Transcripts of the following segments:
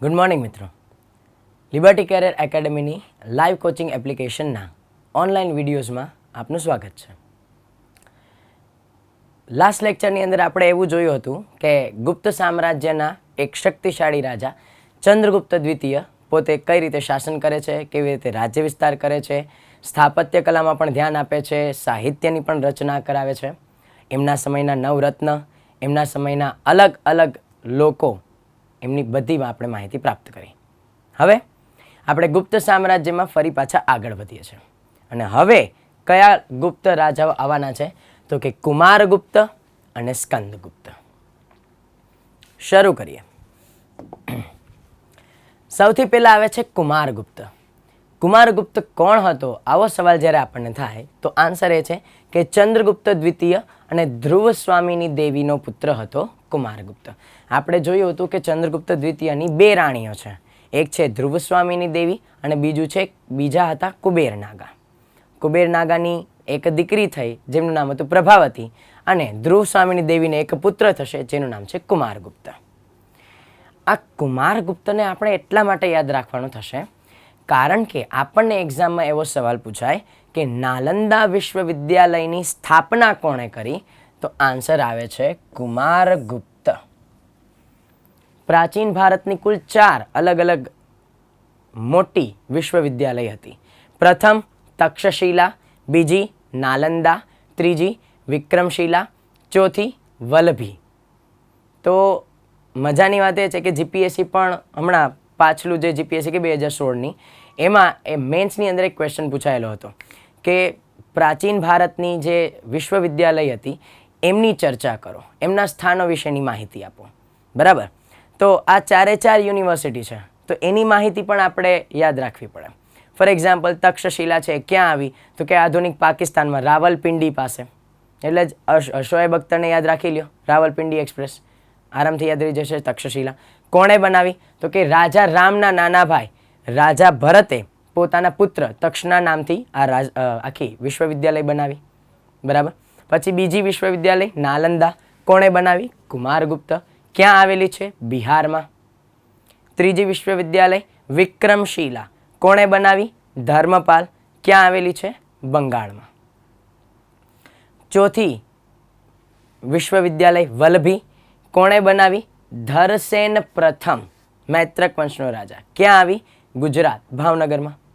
Good morning મિત્રો. Liberty career એકેડમીની live coaching એપ્લિકેશનના ઓનલાઈન વિડીયોઝમાં આપનું સ્વાગત છે. લાસ્ટ લેક્ચરની અંદર આપણે એવું જોયું હતું કે ગુપ્ત સામ્રાજ્યના એક શક્તિશાળી રાજા ચંદ્રગુપ્ત દ્વિતીય પોતે કઈ રીતે શાસન કરે છે, કેવી રીતે રાજ્ય વિસ્તાર કરે છે, સ્થાપત્ય કલામાં પણ ધ્યાન આપે છે, સાહિત્યની પણ રચના કરાવે છે. એમના સમયના નવરત્ન, એમના સમયના અલગ અલગ લોકો એમની બધી આપણે માહિતી પ્રાપ્ત કરી. હવે આપણે ગુપ્ત સામ્રાજ્યમાં ફરી પાછા આગળ વધીએ છીએ. અને હવે કયા ગુપ્ત રાજાઓ આવવાના છે? તો કે કુમારગુપ્ત અને સ્કંદગુપ્ત. શરૂ કરીએ. સૌથી પહેલાં આવે છે કુમારગુપ્ત. કુમારગુપ્ત કોણ હતો? આવો સવાલ જ્યારે આપણને થાય, તો આન્સર એ છે કે ચંદ્રગુપ્ત દ્વિતીય અને ધ્રુવ સ્વામીની દેવીનો પુત્ર હતો કુમારગુપ્ત. આપણે જોયું હતું કે ચંદ્રગુપ્ત દ્વિતીયની બે રાણીઓ છે. એક છે ધ્રુવ સ્વામીની દેવી અને બીજું છે બીજા હતા કુબેર નાગા કુબેર એક દીકરી થઈ, જેમનું નામ હતું પ્રભાવતી અને ધ્રુવ સ્વામીની દેવીને એક પુત્ર થશે, જેનું નામ છે કુમારગુપ્ત. આ કુમારગુપ્તને આપણે એટલા માટે યાદ રાખવાનું થશે, કારણ કે આપણને એક્ઝામમાં એવો સવાલ પૂછાય કે નાલંદા વિશ્વવિદ્યાલયની સ્થાપના કોણે કરી? તો આન્સર આવે છે કુમારગુપ્ત પ્રાચીન ભારતની કુલ ચાર અલગ અલગ મોટી વિશ્વવિદ્યાલય હતી. પ્રથમ તક્ષશિલા, બીજી નાલંદા, ત્રીજી વિક્રમશિલા, ચોથી વલ્લભી. તો મજાની વાત એ છે કે જીપીએસસી પણ હમણાં પાછલું જે જીપીએસસી કે બે હજાર સોળની, એમાં એ મેન્સની અંદર એક ક્વેશ્ચન પૂછાયેલો હતો કે પ્રાચીન ભારતની જે વિશ્વવિદ્યાલય હતી એમની ચર્ચા કરો, એમના સ્થાનો વિશેની માહિતી આપો. બરાબર? તો આ ચારે ચાર યુનિવર્સિટી છે, તો એની માહિતી પણ આપણે યાદ રાખવી પડે. ફોર એક્ઝામ્પલ, તક્ષશિલા છે ક્યાં આવી? તો કે આધુનિક પાકિસ્તાનમાં રાવલપિંડી પાસે. એટલે જ શોએબ અખ્તરને યાદ રાખી લ્યો, રાવલપિંડી એક્સપ્રેસ. આરામથી યાદ રહી જશે તક્ષશિલા. કોણે બનાવી? તો કે રાજા રામના નાના ભાઈ, રાજા ભરતે પોતાના પુત્ર તક્ષના નામથી આ રાજ આખી વિશ્વવિદ્યાલય બનાવી. બરાબર? પછી બીજી વિશ્વવિદ્યાલય નાલંદા. કોણે બનાવી? કુમારગુપ્ત ક્યાં આવેલી છે? બિહારમાં. ત્રીજી વિશ્વવિદ્યાલય વિક્રમશિલા. કોણે બનાવી? ધર્મપાલ. ક્યાં આવેલી છે? બંગાળમાં. ચોથી વિશ્વવિદ્યાલય વલ્લભી કોણે બનાવી? ધરસેન પ્રથમ. મૈત્રક વંશનો રાજા. ક્યાં આવી? ગુજરાત. ભાવનગરમાં.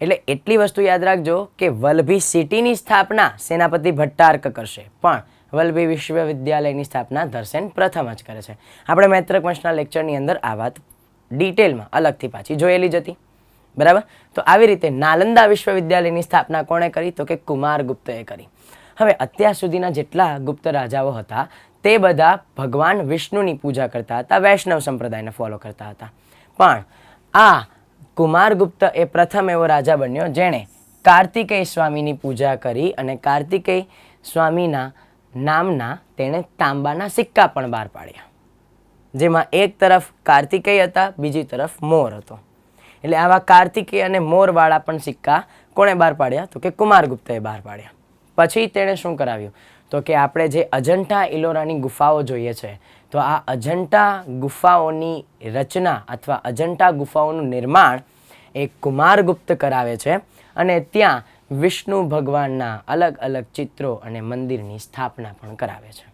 એટલે એટલી વસ્તુ યાદ રાખજો કે વલ્લભી સિટીની સ્થાપના સેનાપતિ ભટ્ટાર્ક કરશે. પણ વલ્લભી વિશ્વવિદ્યાલયની સ્થાપના ધરસેન પ્રથમ જ કરે છે. આપણે મૈત્રક વંશના લેક્ચરની અંદર આ વાત ડિટેલમાં અલગથી પાછી જોયેલી જ હતી. બરાબર? તો આવી રીતે નાલંદા વિશ્વવિદ્યાલયની સ્થાપના કોણે કરી? તો કે કુમાર ગુપ્તએ કરી. હવે અત્યાર સુધીના જેટલા ગુપ્ત રાજાઓ હતા, તે બધા ભગવાન વિષ્ણુની પૂજા કરતા હતા, વૈષ્ણવ સંપ્રદાયને ફોલો કરતા હતા. પણ આ કુમારગુપ્ત એ પ્રથમ એવો રાજા બન્યો જેણે કાર્તિકેય સ્વામીની પૂજા કરી અને કાર્તિકેય સ્વામીના નામના તેણે તાંબાના સિક્કા પણ બહાર પાડ્યા. જેમાં એક તરફ કાર્તિકેય હતા, બીજી તરફ મોર હતો. એટલે આવા કાર્તિકેય અને મોરવાળા પણ સિક્કા કોણે બહાર પાડ્યા? તો કે કુમારગુપ્તએ બહાર પાડ્યા. પછી તેણે શું કરાવ્યું? તો કે આપણે જે અજંઠા ઇલોરાની ગુફાઓ જોઈએ છે તો આ અજંટા ગુફાઓની રચના અથવા અજંટા ગુફાઓનું નિર્માણ એ કુમારગુપ્ત કરાવે છે અને ત્યાં વિષ્ણુ ભગવાનના અલગ અલગ ચિત્રો અને મંદિરની સ્થાપના પણ કરાવે છે.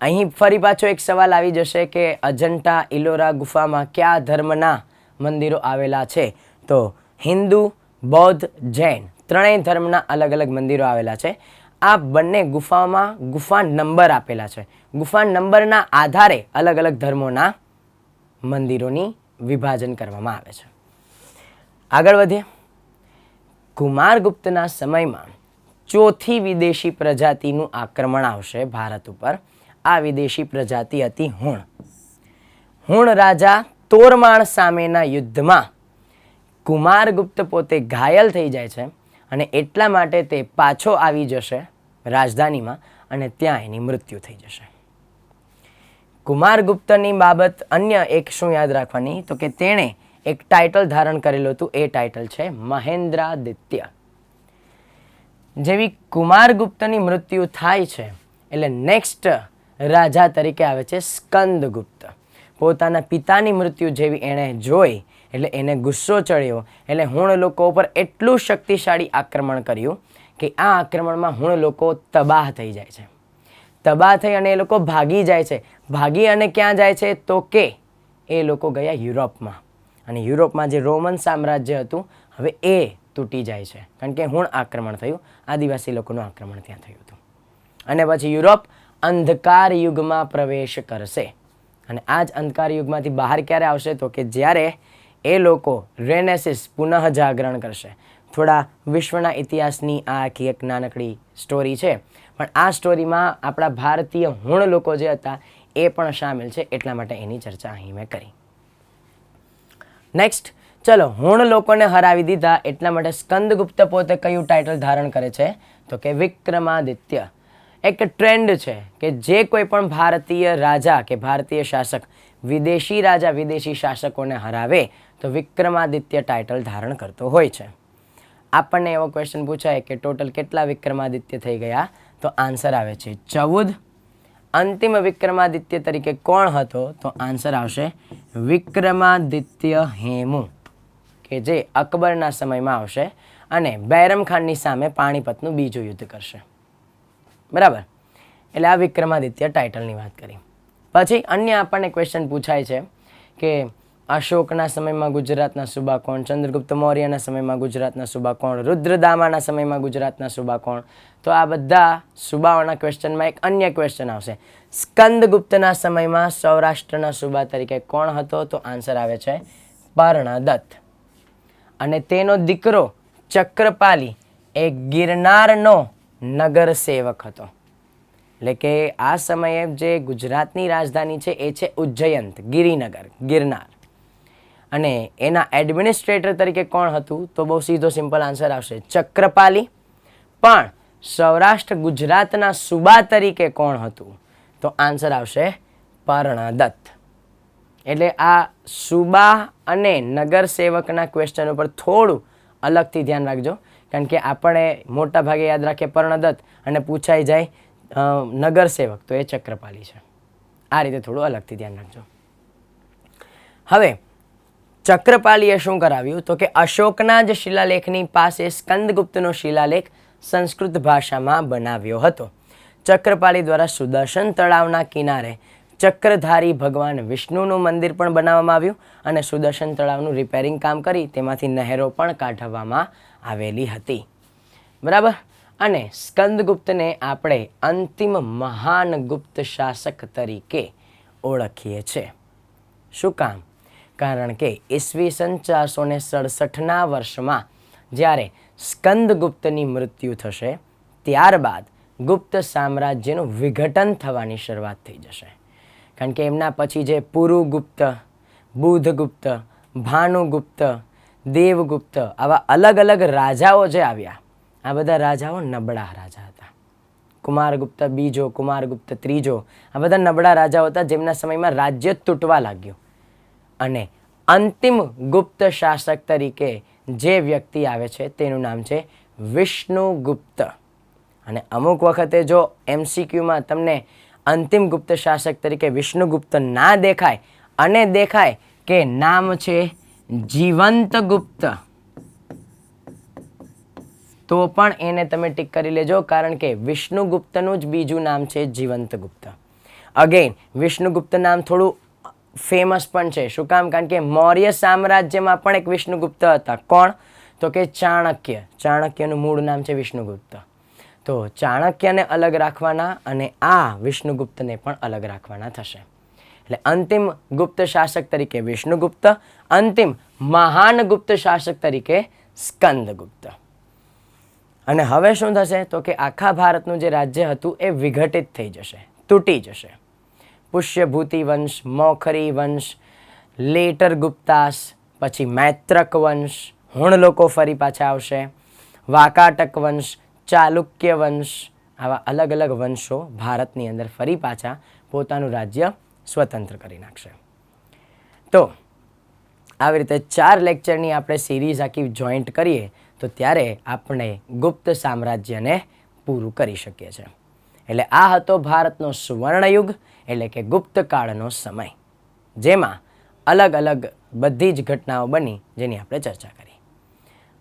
અહીં ફરી પાછો એક સવાલ આવી જશે કે અજંટા ઇલોરા ગુફામાં કયા ધર્મના મંદિરો આવેલા છે? તો હિન્દુ, બૌદ્ધ, જૈન ત્રણેય ધર્મના અલગ અલગ મંદિરો આવેલા છે. આ બંને ગુફામાં ગુફા નંબર આપેલા છે. ગુફા નંબરના આધારે અલગ અલગ ધર્મોના મંદિરોની વિભાજન કરવામાં આવે છે. આગળ વધીએ. કુમારગુપ્તના સમયમાં ચોથી વિદેશી પ્રજાતિનું આક્રમણ આવશે ભારત ઉપર. આ વિદેશી પ્રજાતિ હતી હુણ. હુણ રાજા તોરમાણ સામેના યુદ્ધમાં કુમારગુપ્ત પોતે ઘાયલ થઈ જાય છે અને એટલા માટે તે પાછો આવી જશે રાજધાનીમાં અને ત્યાં એની મૃત્યુ થઈ જશે. કુમારગુપ્તની બાબત અન્ય એક શું યાદ રાખવાની? તો કે તેણે એક ટાઇટલ ધારણ કરેલું હતું. એ ટાઇટલ છે મહેન્દ્રાદિત્ય. જેવી કુમારગુપ્તની મૃત્યુ થાય છે, એટલે નેક્સ્ટ રાજા તરીકે આવે છે સ્કંદગુપ્ત. પોતાના પિતાની મૃત્યુ જેવી એણે જોઈ એટલે એને ગુસ્સો ચડ્યો. એટલે હુણ લોકો ઉપર એટલું શક્તિશાળી આક્રમણ કર્યું કે આ આક્રમણમાં હુણ લોકો તબાહ થઈ જાય છે. તબાહ થઈ અને એ લોકો ભાગી જાય છે. ભાગી અને ક્યાં જાય છે? તો કે એ લોકો ગયા યુરોપમાં. અને યુરોપમાં જે રોમન સામ્રાજ્ય હતું, હવે એ તૂટી જાય છે. કારણ કે હુણ આક્રમણ થયું. આદિવાસી લોકોનું આક્રમણ ત્યાં થયું હતું. અને પછી યુરોપ અંધકાર યુગમાં પ્રવેશ કરશે. અને આ જ અંધકાર યુગમાંથી બહાર ક્યારે આવશે? તો કે જ્યારે એ લોકો રેનેસિસ પુનઃ જાગરણ કરશે. થોડા વિશ્વના ઇતિહાસની આ આખી એક નાનકડી સ્ટોરી છે. પણ આ સ્ટોરીમાં આપણા ભારતીય હુણ લોકો જે હતા, એ પણ સામેલ છે. એટલા માટે એની ચર્ચા અહીં મેં કરી. નેક્સ્ટ ચલો, હુણ લોકોને હરાવી દીધા. એટલા માટે સ્કંદગુપ્ત પોતે કયું ટાઇટલ ધારણ કરે છે? તો કે વિક્રમાદિત્ય. એક ટ્રેન્ડ છે કે જે કોઈ પણ ભારતીય રાજા કે ભારતીય શાસક, વિદેશી રાજા વિદેશી શાસકોને હરાવે તો વિક્રમાદિત્ય ટાઇટલ ધારણ કરતો હોય છે. આપણને એવો ક્વેશ્ચન પૂછાય કે ટોટલ કેટલા વિક્રમાદિત્ય થઈ ગયા? તો આન્સર આવે છે ચૌદ. અંતિમ વિક્રમાદિત્ય તરીકે કોણ હતો? તો આન્સર આવશે વિક્રમાદિત્ય હેમુ, કે જે અકબરના સમયમાં આવશે અને બૈરમ ખાનની સામે પાણીપતનું બીજું યુદ્ધ કરશે. બરાબર? એટલે આ વિક્રમાદિત્ય ટાઇટલની વાત કરી. પછી અન્ય આપણને ક્વેશ્ચન પૂછાય છે કે અશોકના સમયમાં ગુજરાતના સુબા કોણ ચંદ્રગુપ્ત મૌર્યના સમયમાં ગુજરાતના સુબા કોણ રુદ્રદામાના સમયમાં ગુજરાતના સુબા કોણ તો આ બધા સુબાઓના ક્વેશ્ચનમાં એક અન્ય ક્વેશ્ચન આવશે. સ્કંદગુપ્તના સમયમાં સૌરાષ્ટ્રના સુબા તરીકે કોણ હતો? તો આન્સર આવે છે પર્ણદત્ત. અને તેનો દીકરો ચક્રપાલી એ ગિરનારનો નગર સેવક હતો. એટલે કે આ સમયે જે ગુજરાતની રાજધાની છે એ છે ઉજ્જયંત, ગિરિનગર, ગિરનાર. અને એના એડમિનિસ્ટ્રેટર તરીકે કોણ હતું? તો બહુ સીધો સિમ્પલ આન્સર આવશે. ચક્રપાલી. પણ સૌરાષ્ટ્ર ગુજરાતના સુબા તરીકે કોણ હતું? તો આન્સર આવશે પર્ણદત્ત એટલે આ સુબા અને નગર સેવકના ક્વેશ્ચન ઉપર થોડું અલગથી ધ્યાન રાખજો. કારણ કે આપણે મોટા ભાગે યાદ રાખીએ પર્ણદત્ત અને પૂછાઈ જાય નગરસેવક નગર સેવક. તો એ ચક્રપાલી છે. આ રીતે થોડું અલગથી ધ્યાન રાખજો. હવે ચક્રપાલીએ શું કરાવ્યું? તો કે અશોકના જ શિલાલેખની પાસે સ્કંદગુપ્તનો શિલાલેખ સંસ્કૃત ભાષામાં બનાવ્યો હતો. ચક્રપાલી દ્વારા સુદર્શન તળાવના કિનારે ચક્રધારી ભગવાન વિષ્ણુનું મંદિર પણ બનાવવામાં આવ્યું અને સુદર્શન તળાવનું રિપેરિંગ કામ કરી તેમાંથી નહેરો પણ કાઢવામાં આવેલી હતી. બરાબર? અને સ્કંદગુપ્તને આપણે અંતિમ મહાન ગુપ્ત શાસક તરીકે ઓળખીએ છીએ શું કામ? કારણ કે ઈસવીસન ચારસો ને સડસઠના વર્ષમાં જ્યારે સ્કંદગુપ્તની મૃત્યુ થશે, ત્યારબાદ ગુપ્ત સામ્રાજ્યનું વિઘટન થવાની શરૂઆત થઈ જશે. કારણ કે એમના પછી જે પુરુગુપ્ત, બુધગુપ્ત, ભાનુગુપ્ત, દેવગુપ્ત આવા અલગ અલગ રાજાઓ જે આવ્યા, આ બધા રાજાઓ નબળા રાજા હતા. કુમારગુપ્ત બીજો, કુમારગુપ્ત ત્રીજો, આ બધા નબળા રાજાઓ હતા જેમના સમયમાં રાજ્ય તૂટવા લાગ્યું. અને અંતિમ ગુપ્ત શાસક તરીકે જે વ્યક્તિ આવે છે તેનું નામ છે વિષ્ણુગુપ્ત અને અમુક વખતે જો એમસીક્યુમાં તમને અંતિમ ગુપ્ત શાસક તરીકે વિષ્ણુગુપ્ત ના દેખાય અને દેખાય કે નામ છે જીવંત ગુપ્ત, તો પણ એને તમે ટીક કરી લેજો કારણ કે વિષ્ણુગુપ્તનું જ બીજું નામ છે જીવંત ગુપ્ત. અગેન વિષ્ણુગુપ્ત નામ થોડું ફેમસ પણ છે. શું કામ? કારણ કે મૌર્ય સામ્રાજ્યમાં પણ એક વિષ્ણુગુપ્ત હતા. કોણ? તો કે ચાણક્ય. ચાણક્યનું મૂળ નામ છે વિષ્ણુગુપ્ત. તો ચાણક્યને અલગ રાખવાના અને આ વિષ્ણુગુપ્તને પણ અલગ રાખવાના થશે. એટલે અંતિમ ગુપ્ત શાસક તરીકે વિષ્ણુગુપ્ત, અંતિમ મહાન ગુપ્ત શાસક તરીકે સ્કંદગુપ્ત. અને હવે શું થશે? તો કે આખા ભારતનું જે રાજ્ય હતું એ વિઘટિત થઈ જશે. તૂટી જશે. પુષ્યભૂતિ વંશ, મોખરી વંશ, લેટર ગુપ્તાસ, પછી મૈત્રક વંશ, હુણ લોકો ફરી પાછા આવશે. વાકાટક વંશ, ચાલુક્ય વંશ, આવા અલગ અલગ વંશો ભારતની અંદર ફરી પાછા પોતાનું રાજ્ય સ્વતંત્ર કરી નાખશે. તો, આવી રીતે ચાર લેક્ચરની આપણે સિરીઝ આખી જોઈન્ટ કરીએ, તો ત્યારે આપણે ગુપ્ત સામ્રાજ્યને પૂરું કરી શકીએ છીએ. એટલે આ હતો ભારતનો સુવર્ણયુગ, એટલે કે ગુપ્તકાળનો સમય, જેમાં અલગ અલગ બધી જ ઘટનાઓ બની જેની આપણે ચર્ચા કરી.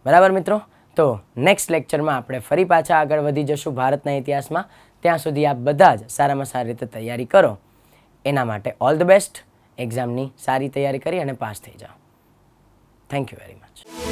બરાબર મિત્રો? તો નેક્સ્ટ લેક્ચરમાં આપણે ફરી પાછા આગળ વધી જશું ભારતના ઇતિહાસમાં. ત્યાં સુધી આપ બધા જ સારામાં સારી રીતે તૈયારી કરો. એના માટે ઓલ ધ બેસ્ટ એક્ઝામની સારી તૈયારી કરી અને પાસ થઈ જાઓ. Thank you very much